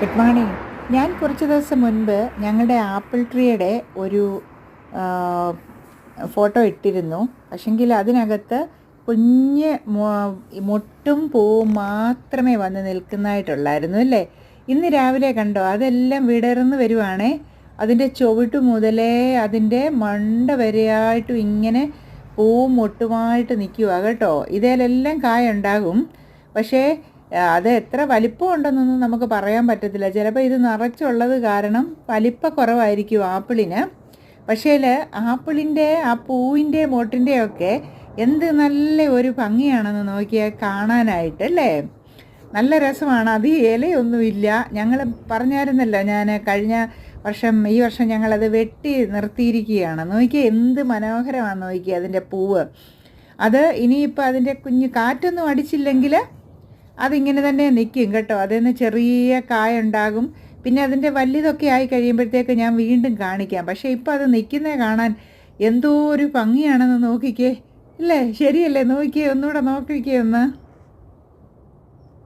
Good morning. ഞാൻ കുറച്ച് ദിവസം മുൻപ് ഞങ്ങളുടെ ആപ്പിൾ ട്രീയുടെ ഒരു ഫോട്ടോ ഇട്ടിരുന്നു. പക്ഷെങ്കിൽ അതിനകത്ത് കുഞ്ഞ് മുട്ടും പൂവും മാത്രമേ വന്ന് നിൽക്കുന്നതായിട്ടുള്ളായിരുന്നു അല്ലേ? ഇന്ന് രാവിലെ കണ്ടോ? അതെല്ലാം വിടർന്ന് വരുവാണേ. അതിന്റെ ചുവട്ട് മുതലേ അതിന്റെ മണ്ട വരെയായിട്ടും ഇങ്ങനെ പൂവും മുട്ടുമായിട്ട് നിൽക്കുക കേട്ടോ. ഇതിലെല്ലാം കായ ഉണ്ടാകും. പക്ഷേ അത് എത്ര വലിപ്പം ഉണ്ടെന്നൊന്നും നമുക്ക് പറയാൻ പറ്റത്തില്ല. ചിലപ്പോൾ ഇത് നിറച്ചുള്ളത് കാരണം വലിപ്പക്കുറവായിരിക്കും ആപ്പിളിന്. പക്ഷേ ആപ്പിളിന്റെ ആ പൂവിന്റെ മൊട്ടിന്റെ ഒക്കെ എന്ത് നല്ല ഒരു ഭംഗിയാണെന്ന് നോക്കിയാൽ കാണാനായിട്ട് അല്ലേ? നല്ല രസമാണ്. അത് ഇലയൊന്നുമില്ല. ഞങ്ങൾ പറഞ്ഞായിരുന്നല്ലോ ഞാൻ കഴിഞ്ഞ വർഷം ഈ വർഷം ഞങ്ങളത് വെട്ടി നിർത്തിയിരിക്കുകയാണ്. നോക്കിയാൽ എന്ത് മനോഹരമാണ് നോക്കിയാൽ അതിന്റെ പൂവ്. അത് ഇനിയിപ്പോൾ അതിന്റെ കുഞ്ഞ് കാറ്റൊന്നും അടിച്ചില്ലെങ്കിൽ അതിങ്ങനെ തന്നെ നിൽക്കും കേട്ടോ. അതിൽ നിന്ന് ചെറിയ കായ ഉണ്ടാകും. പിന്നെ അതിന്റെ വലിയതൊക്കെ ആയി കഴിയുമ്പോഴത്തേക്ക് ഞാൻ വീണ്ടും കാണിക്കാം. പക്ഷേ ഇപ്പോൾ അത് നിൽക്കുന്നത് കാണാൻ എന്തോ ഒരു ഭംഗിയാണെന്ന് നോക്കിക്കേ. ഇല്ലേ? ശരിയല്ലേ? നോക്കിയേ ഒന്നുകൂടെ നോക്കിക്കേ ഒന്ന്.